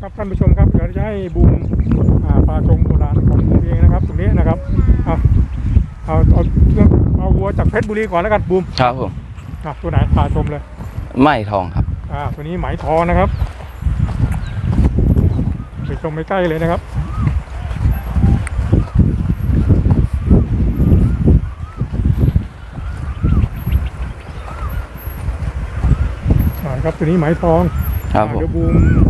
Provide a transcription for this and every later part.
ครับท่านผู้ชมครับเดี๋ยวจะให้บูมอ่าพาชมโบราณของบูมเองนะครับ ตรงนี้นะครับเอาเอาเอาเรื่องเอาวัวจากเพชรบุรีก่อนแล้วกันบูมครับผมอะตัวไหนพาชมเลยไม่ทองครับอ่าตัวนี้ไหมทองนะครับไปชมใกล้ๆเลยนะครับอ่าครับตัวนี้ไหมทองครับอ่าผมเดี๋ยวบูมเล่าให้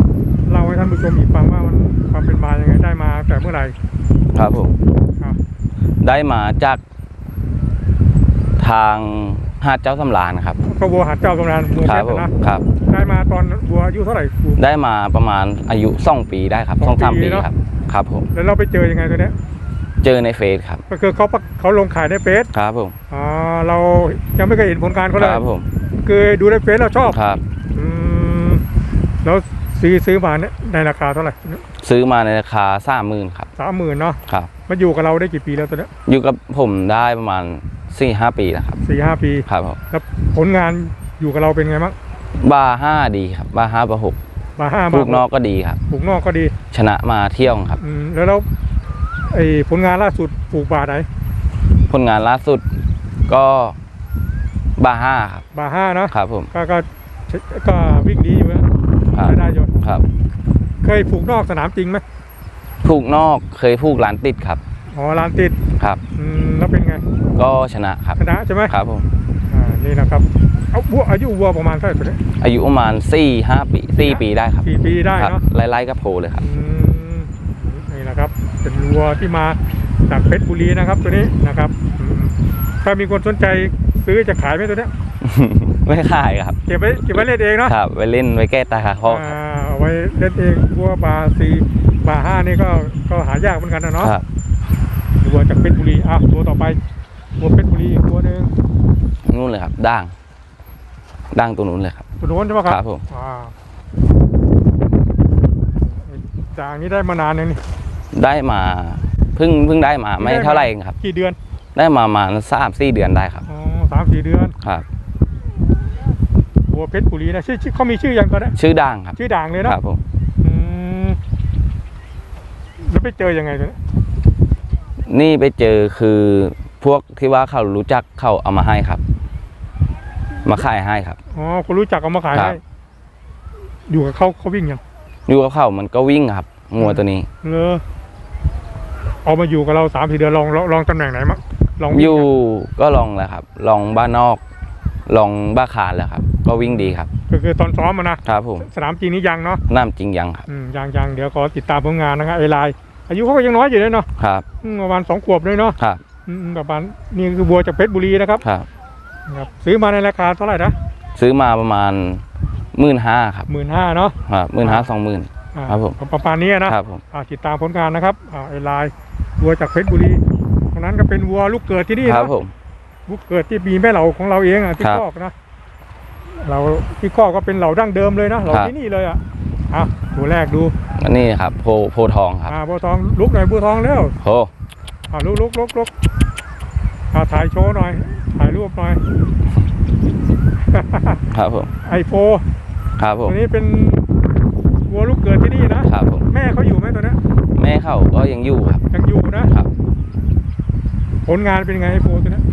ท่านผู้ชมอีกฟังว่ามันความเป็นมายังไงได้มาแต่เมื่อไหร่ครับผมอะได้มาจากทางหาดเจ้าสำราญครับก็วัวหัดเจ้ากำนันวัวคเพรับชผรมนะครับ ได้มาตอนวัวอายุเท่าไหร่บูมได้มาประมาณอายุสองปีได้ครับสสอองงสามปีปีเนอะ ครับ ครับผม แล้วเราไปเจอยังไงตัวเนี้ยเจอในเฟซครับ ก็คือเขาประเขาลงขายในเฟซครับผมอ่าเรายังไม่เคยเห็นผลงานเขาเลยครับผมคือดูในเฟซเราชอบครับ อืมแล้ว ซื้อซื้อมาเนี่ยในราคาเท่าไหร่ซื้อมาในราคาสามหมื่นครับสามหมื่นเนาะครับมาอยู่กับเราได้กี่ปีแล้วตัวเนี้ยอยู่กับผมได้ประมาณสี่ห้าปีแล้วครับสี่ห้าปีครับผมแล้วผลงานอยู่กับเราเป็นไงบ้างบาร์ห้าดีครับบาร์ห้าบาร์หกมาห้าลูกนอกก็ดีครับปลูกนอกก็ดี ชนะมาเที่ยวครับอืมแล้วแล้วไอ้ผลงานล่าสุดปลูกบาทไหนผลงานล่าสุดก็บาร์ห้าครับบาห้าเนาะครับผมก็ก็ก็วิ่งดีอยู่นะ ครับได้ได้อยู่ครับ เคยปลูกนอกสนามจริงไหมผูกนอกเคยผูกร้านติดครับ อ๋อลานติดครับ อืมแล้วเป็นไงก็ชนะครับ ชนะใช่ไหมครับผม อ่านี่นะครับเอาวัวอายุวัวประมาณเท่าไหร่ตัวเนี้ยอายุประมาณสี่ห้าปีสี่ปีได้ครับสี่ปีได้ครับเนาะ ไล่ๆกับโพเลยครับ อืมนี่นะครับ เป็นวัวที่มาจากเพชรบุรีนะครับตัวนี้นะครับอืมถ้ามีคนสนใจซื้อจะขายไหมตัวเนี้ย ไม่ขายครับ เก็บไว้เก็บไว้เล่นเองเนาะครับ ไปเล่นไว้แก้ตาขาข้อครับ อ่าเอาไว้เล่นเองวัวบาซีบาห้านี่ก็ก็หายากเหมือนกันนะเนาะครับวัวจากเพชรบุรีอะตัวต่อไปวัวเพชรบุรีอีกตัวหนึ่งนู่นเลยครับด่างด่างตัวนู้นเลยครับ ตัวโน้นใช่ไหมครับครับผม อ่าจากนี้ได้มานานยังนี่ได้มาเพิ่งเพิ่งได้มาไม่เท่าไหร่เองครับ กี่เดือนได้มาประมาณสามสี่เดือนได้ครับอ๋อสามสี่เดือน ครับ วัวเพชรบุรีนะชื่อชื่อเขามีชื่อยังตอนนี้ชื่อด่างครับชื่อด่างเลยคเนาะรับผมอืมแล้วไปเจอยังไงตัวนี้นี่ไปเจอคือพวกที่ว่าเขารู้จักเขาเอามาให้ครับ มาขายให้ครับ อ๋อคนรู้จักเอามาขายครับให้อยู่กับเขาเขาวิ่งยังอยู่กับเขามันก็วิ่งครับงัวตัวนี้ เลอเอามาอยู่กับเราสามสี่เดือนลองลองลองตำแหน่งไหนมั้งลองวิ่งอยู่ก็ลองแล้วครับ ลองบ้านนอก ลองบ้าคานแล้วครับ ก็วิ่งดีครับ ก็คือตอนซ้อมมานะครับผมสนามจริงนี่ยังเนาะน้ำจริงยังครับอืมยังยังเดี๋ยวขอติดตามผลงานนะครับไอไลน์อายุเขาก็ยังน้อยอยู่เลยเนาะครับอืมประมาณสองขวบเลยเนาะครับอืมประมาณนี่คือวัวจากเพชรบุรีนะครับครับครับ ซื้อมาในราคาเท่าไหร่นะซื้อมาประมาณหมื่นห้าครับหมื่นห้าเนาะครับหมื่นห้าสองหมื่นอ่าครับผมประมาณนี้นะครับผมอ่าติดตามผลงานนะครับอ่าไอไลน์วัวจากเพชรบุรีตรงนั้นก็เป็นวัวลูกเกิดที่นี่ครันะบผมลูกเกิดที่มีแม่เหล่าของเราเองอะที่ครับคอกนะ เราที่คอกก็เป็นเหล่าดั้งเดิมเลยนะเหล่าครับที่นี่เลยอะอะตัวแรกดูอันนี้ครับโพโพทองครับอ่าบัวทองลุกหน่อยบัวทองเร็วโพอ่าลุกลุกลุกลุกอ่าถ่ายโชว์หน่อย ถ่ายรูปหน่อยครับผมไอโฟครับผตัมวนี้เป็นวัวลูกเกิดที่นี่นะครับผมแม่เขาอยู่ไหมตัวเนี้ยแม่เขาก็ยังอยู่ครับ ยังอยู่นะครับ ผลงานเป็นไงไอโฟตัวเนี้ย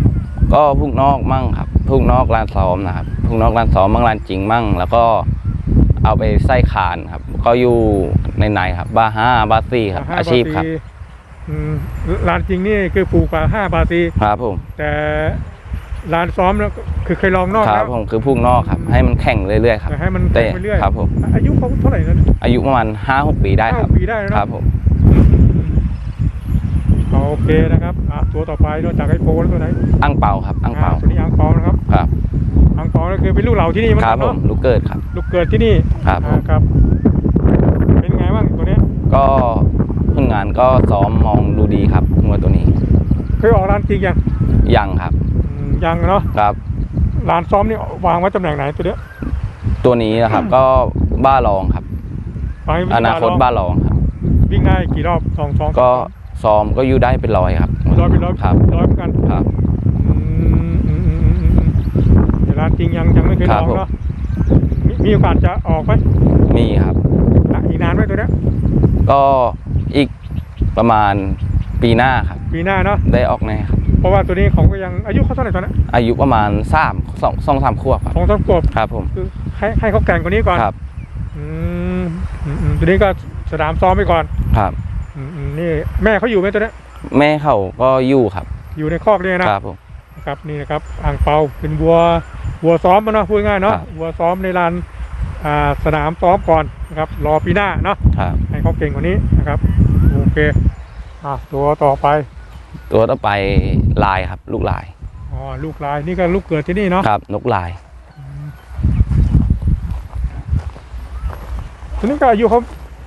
ก็พุกนอกมั่งครับ พุกนอกร้านซ้อมนะครับพุกนอกร้านซ้อมมั่งร้านจริงมั่ง แล้วก็เอาไปไส้คานครับ ก็อยู่ในในๆครับ บาห้าบาสี่ครับห้อาชีพครับาทอืมร้านจริงนี่คือปลูกกว่าห้าบาทซีครับผมแต่ร้านซ้อมแล้วคือเคยลองนอกครัแล้บวผมคือพุกนอกครับ ให้มันแข่งเรื่อยๆครับแต่ให้มันแต่แข่งไปเรื่อยครับผมอายุเขาเท่าไหร่แล้วเนี่ยอายุประมาณห้าหกปีได้ครับห้าปีได้แล้วคเนรัอะบผม โอเคนะครับอะตัวต่อไปนอกจากไอโฟแล้วตัวไหนอังเปาครับอังเปาตัวนี้อังเปานะครับครับอังเปาก็คือเป็นลูกเหล่าที่นี่เหมือนครักับนผเนาะมลูกเกิดครับ ลูกเกิดที่นี่ครับผมอ่าครับ เป็นไงบ้างตัวเนี้ยก็ผลงานก็ซ้อมมองดูดีครับงัวตัวนี้เคยออกร้านจริงยังยังครับอืมยังเนาะครับร้านซ้อมนี่วางไว้ตำแหน่งไหนตัวเนี้ยตัวนี้นะครับก็บ้ารองครับวางไว้อนาคตที่บ้ารองครับวิ่งได้กี่รอบสองสองก็ ซ้อมก็อยู่ได้เป็นร้อยครับร้อยเป็นร้อยครับร้อยเหมือนกันครับอืมอืมอืมอืมอืมอืมแต่ร้านจริงยังยังไม่เคยครัลบองผมเนาะมีมีโอกาสจะออกไหมมีครับอะอีกนานไหมตัวเนี้ยก็อีกประมาณปีหน้าครับปีหน้าเนาะได้ออกแน่ครับเพราะว่าตัวนี้ของก็ยังอายุเขาเท่าไหร่ตอนนี้อายุประมาณสามสองสองสามขวบครับสองสามขวบครับผมคือให้ให้เขาแกร่งกว่านี้ก่อนครับอืมอืมอืมตัวนี้ก็สนามซ้อมไปก่อนครับอืมอืม นี่แม่เขาอยู่ไหมตัวเนี้ยแม่เขาก็อยู่ครับ อยู่ในคอกเนี่ยนะครับผม นะครับนี่นะครับอ่างเปาเป็นวัววัวซ้อมมาเนาะพูดง่ายๆเนาะครับ วัวซ้อมในลานอ่าสนามซ้อมก่อนนะครับรอปีหน้าเนาะครับ ให้เขาเก่งกว่านี้นะครับโอเคอะตัวต่อไปตัวต่อไปลายครับ ลูกลายอ๋อลูกลายนี่ก็ลูกเกิดที่นี่เนาะครับนกลายตัวนี้ก็อายุเขา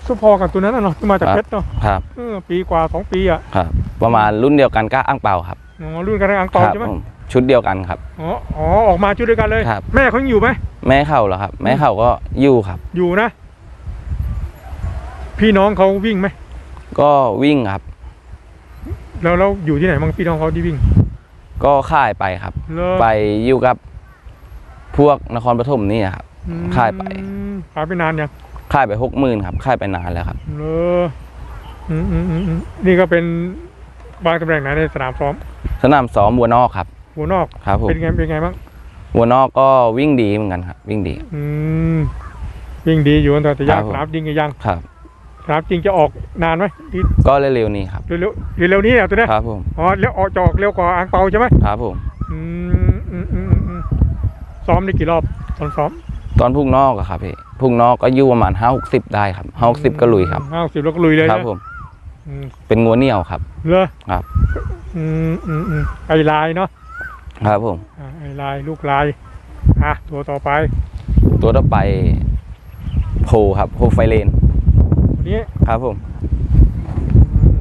สุพอกับตัวนั้นนะเนาะที่มาจากครับเพชรเนาะครับเออปีกว่าสองปีอะครับ ประมาณรุ่นเดียวกันก็อ่างเปาครับอ๋อรุ่นกันอังเปาครัใช่ไหมผมชุดเดียวกันครับอ๋ออ๋อออกมาชุดด้วยกันเลยครับแม่เขายังอยู่ไหมแม่เขาเหรอครับ แม่เขาก็อยู่ครับ อยู่นะ พี่น้องเขาวิ่งไหมก็วิ่งครับแล้วเราอยู่ที่ไหนบ้างพี่น้องเขาที่วิ่ง ก็ค่ายไปครับเลอไปอยู่กับพวกนครปฐมนี่ครับอืมค่ายไปขายไปนานยัง ค่ายไปหกหมื่นครับค่ายไปนานแล้วครับเลออืมอืมอืมอืมนี่ก็เป็นบางตำแหน่งไหนในสนามซ้อมสนามซ้อมวัวนอกครับ หัวนอก ครับผมเป็นไงเป็นไงบ้างวัวนอกก็วิ่งดีเหมือนกันครับ วิ่งดี อืมวิ่งดีอยู่แต่แต่ยากครับผม สนามจริงก็ยังครับ สนามจริงจะออกนานไหมที่ก็เร็วๆนี้ครับ เร็วๆเร็วๆนี้เนี่ยตัวเนี้ยครับผมอ๋อแล้วออกจะออกเร็วกว่าอ่างเปาใช่ไหมครับผม อืมอืมอืมอืมอืมซ้อมได้กี่รอบตอนซ้อมตอนพุ่งนอกอะครับพี่ พุ่งนอกก็อยู่ประมาณห้าหกสิบได้ครับห้าหกสิบก็ลุยครับห้าสิบแล้วก็ลุยเลยครับนะผมอืมเป็นงัวเหนียวครับเลอครับอืมอืมอืมไอลายเนาะครับผมอ่าไอลายลูกลายอะตัวต่อไป ตัวต่อไปโพครับโพไฟเลนตัวนี้ครับผมอืม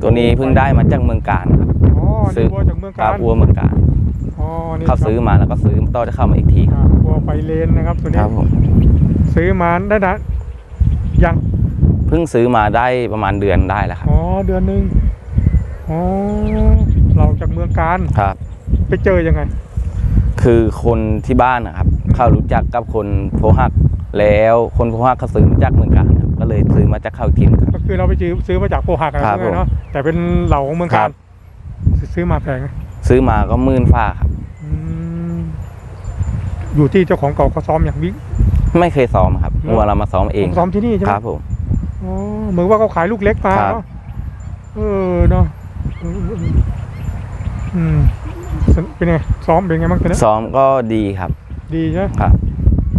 ตัวนี้เพิ่งได้มาจากเมืองการครับอ๋อซื้นี่อวัวจากเมืองครักาบรวัวเมืองการอ๋อ นี่เขาซื้อมาแล้วก็ซื้อต่อจะเข้ามาอีกทีครับอ่าวัวไฟเลนนะครับตัวคนี้รับผมซื้อมาได้นะยังเพิ่งซื้อมาได้ประมาณเดือนได้แล้วครับอ๋อเดือนหนึ่งอ๋อเราจากเมืองการครับ ไปเจอยังไง คือคนที่บ้านนะครับเขารู้จักกับคนโพหักแล้วคนโพหักเขาซื้อมาจากเมืองการครับก็เลยซื้อมาจากเขาอีกทีหนึงครับก็คือเราไปซื้อซื้อมาจากโพหักอะครับใช่ไหมเนาะแต่เป็นเหล่าของเมืองคการัรบซื้อมาแพงไหมซื้อมาก็หมื่นฟ้าครับอืม อยู่ที่เจ้าของเก่าเขาซ้อมอย่างวิ่งไม่เคยซ้อมครับวัวเรามาซ้อมเองซ้อมที่นี่ใช่ไหคมรับผม อ๋อเหมือนว่าเขาขายลูกเล็กมาครับ เนาะเออเนาะอืมอืมอืมเป็นไงซ้อมเป็นไงบ้างตอนนี้ซ้อมก็ดีครับดีใช่ไหมครับ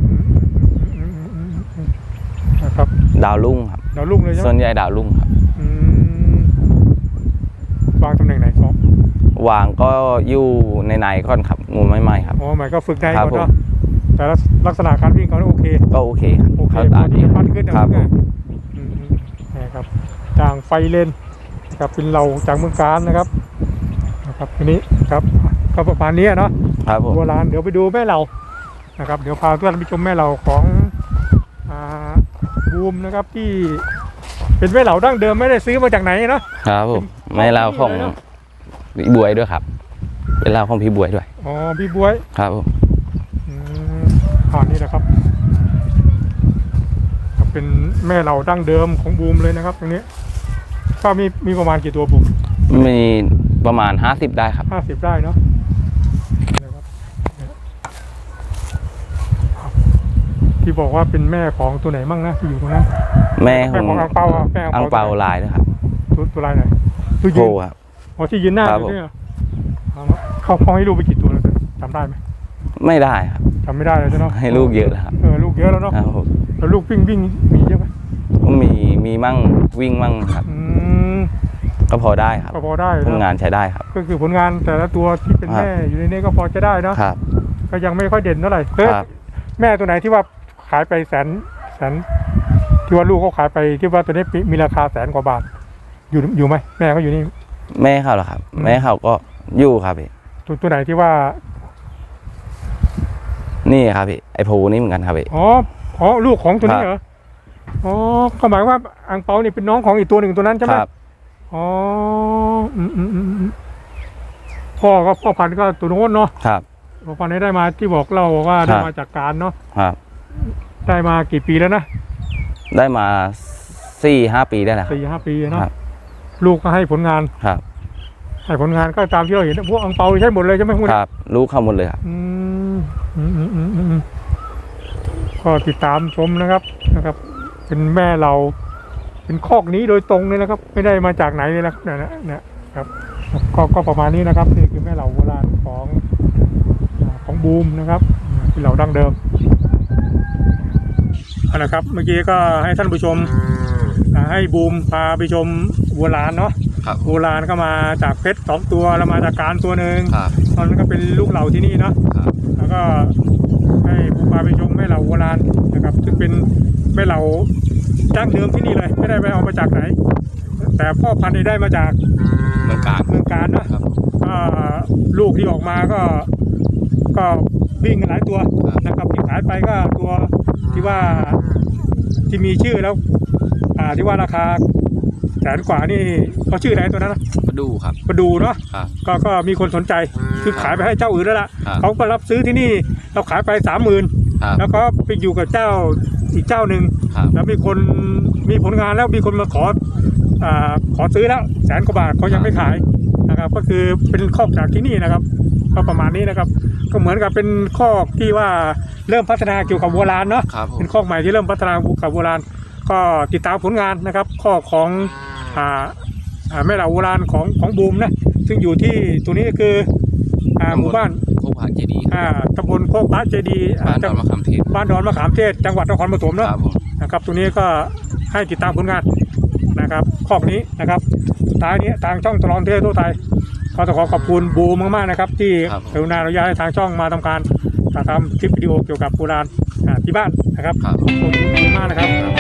อืมอืมอืมอืมอืมนะครับดาวรุ่งครับดาวลุ่งเลยใช่ไหส่มวนใหญ่ดาวรุ่งครับ อืมวางตำแหน่งไหนซ้อม วางก็อยู่ในในๆก่อนครับงูไม่ไหมครับ อ๋อหมายก็ฝึกได้ครับก่อนผมเนาะแต่ละลักษณะการวิ่งเขาเนี่ยโอเค ก็โอเคครับโอเคเข้าพตาอดีที่จะปั้นขึ้นนะครับผมอืมอืมนะครับจางไฟเลนนะครับเป็นเราจากเมืองการนะครับนะครับทีนี้ครับก็ประมาณนี้เนาะครับผม โบราณเดี๋ยวไปดูแม่เรานะครับ เดี๋ยวพาทุกท่านไปชมแม่เราของอ่าบูมนะครับที่เป็นแม่เหล่าดั้งเดิมไม่ได้ซื้อมาจากไหนเนาะ ครับผมไม่เล่าของ พี่บวยด้วยครับ เป็นเล่าของพี่บวยด้วย อ๋อพี่บวยครับผมอืมอ่านี่นะครับครับเป็นแม่เหล่าดั้งเดิมของบูมเลยนะครับตรงนี้ก็มีมีประมาณกี่ตัวบูมมีประมาณ50ได้ครับห้าสิบได้เนาะนะครับที่บอกว่าเป็นแม่ของตัวไหนมั่งนะที่อยู่ตรงนั้นแม่ขแม่องของอังเปาอะแม่อังเปาลายด้วยครับ ตัวตัวลายไหนตัวโพยืนครับ อ๋อที่ยืนหน้าครับอยู่เนี่ยเหรอเอาละเขาเขาให้ลูกไปกี่ตัวแล้วจำได้ไหมไม่ได้ครับ จำไม่ได้เลยใช่ไหมให้ลูกเยอะแล้วครับเออลูกเยอะแล้วเนาะครับผมแล้วลูกวิ่งวิ่งมีเยอะไหมก็มีมีมั่งวิ่งมั่งครับ อืมก็พอได้ครับก็พอได้ทำนะงานใช้ได้ครับ ก็คือผลงานแต่ละตัวที่เป็นครับ แม่อยู่ในนี้ก็พอจะได้เนาะครับก็ยังไม่ค่อยเด่นเท่าไหร่เออครับแม่ตัวไหนที่ว่าขายไปแสนแสนที่ว่าลูกเขาขายไปที่ว่าตัวนี้มีราคาแสนกว่าบาท อยู่อยู่ไหมแม่เขาอยู่นี่ แม่เขาเหรอครับอืมแม่เขาก็อยู่ครับพี่ตัวตัวไหนที่ว่า นี่ครับพี่ไอโพนี่เหมือนกันครับพี่อ๋ออ๋อลูกของตัวนี้ครับเหรออ๋อก็หมายว่าอังเปานี่เป็นน้องของอีกตัวหนึ่งตัวนั้นใช่ไหมครับอ๋ออืมอืมอืมอืมพ่อก็พ่อพันธุ์ก็ตัวโน้นเนาะครับพ่อพันธุ์นี้ได้มาที่บอกเล่าว่าครับได้มาจากการเนาะครับ ได้มากี่ปีแล้วนะได้มาสี่ห้าปีได้แล้วครับสี่ห้าปีเนาะครับ ลูกก็ให้ผลงาน ครับ ให้ผลงานก็ตามที่เราเห็นพวกอังเปาใช้หมดเลยใช่ไหมพวกคนี้รับ รู้เข้าหมดเลยครับ อืมอืมอืมอืมอืมก็ติดตามชมนะครับนะครับ เป็นแม่เรา เป็นคอกนี้โดยตรงเลยนะครับ ไม่ได้มาจากไหนเลยนะครับเนี่ยนะเนี่ยครับ ก็ก็ประมาณนี้นะครับนี่คือแม่เหล่าโบราณของอ่าของบูมนะครับที่เหล่าดั้งเดิมเอาละครับ เมื่อกี้ก็ให้ท่านผู้ชม อ่าให้บูมพาไปชมโบราณเนาะครับโบราณก็มาจากเพชรสองตัวแล้วมาจากการตัวหนึ่งครับตอนนั้นก็เป็นลูกเหล่าที่นี่เนาะครับแล้วก็ให้บูมพาไปชมแม่เหล่าโบราณนะครับซึ่งเป็นแม่เหล่าดั้งเดิมที่นี่เลยไม่ได้ไปเอามาจากไหน แต่พ่อพันธุ์นี่ได้มาจากเมืองการ เมืองการนะครับก็ลูกที่ออกมาก็ ก็วิ่งกันหลายตัวครับ นะครับที่ขายไปก็ตัวที่ว่าที่มีชื่อแล้วอ่าที่ว่าราคาแสนกว่านี่เขาชื่ออะไรตัวนั้นนะมาดูครับมาดูเนาะครับ ก็ก็มีคนสนใจคือขายไปให้เจ้าอื่นแล้วล่ะครับเขาก็รับซื้อที่นี่เราขายไปสามหมื่นครับแล้วก็ไปอยู่กับเจ้าอีกเจ้าหนึ่งครับ แล้วมีคนมีผลงานแล้วมีคนมาขออ่าขอซื้อแล้วแสนกว่าบาทเขายังไม่ขายนะครับ ก็คือเป็นคอกจากที่นี่นะครับ ก็ประมาณนี้นะครับ ก็เหมือนกับเป็นคอกที่ว่าเริ่มพัฒนาเกี่ยวกับโบราณเนาะ ครับผม เป็นคอกใหม่ที่เริ่มพัฒนากับโบราณ ก็ติดตามผลงานนะครับคอกของอ่าอ่าแม่เหล่าโบราณของของบูมนะซึ่งอยู่ที่ตัวนี้ก็คืออ่าหมู่บ้านโคกผาเจดีย์อ่าตำบลโคกพระเจดีย์อ่าบ้านดอนมะขามเทศบ้านดอนมะขามเทศจังหวัดนครปฐมคเนาะรับผม นะครับตรงนี้ก็ให้ติดตามผลงานนะครับคอกนี้นะครับสุดท้ายนี้ทางช่องตลอดเที่ยวทั่วไทยก็ต้องขอขอบคุณบูมมากๆนะครับ ที่กรุณาอนุญาตให้ทางช่องมาทำการถ่ายทำคลิปวิดีโอเกี่ยวกับโบราณอ่าที่บ้านนะครับครับ ขอบคุณบูมมากนะครับ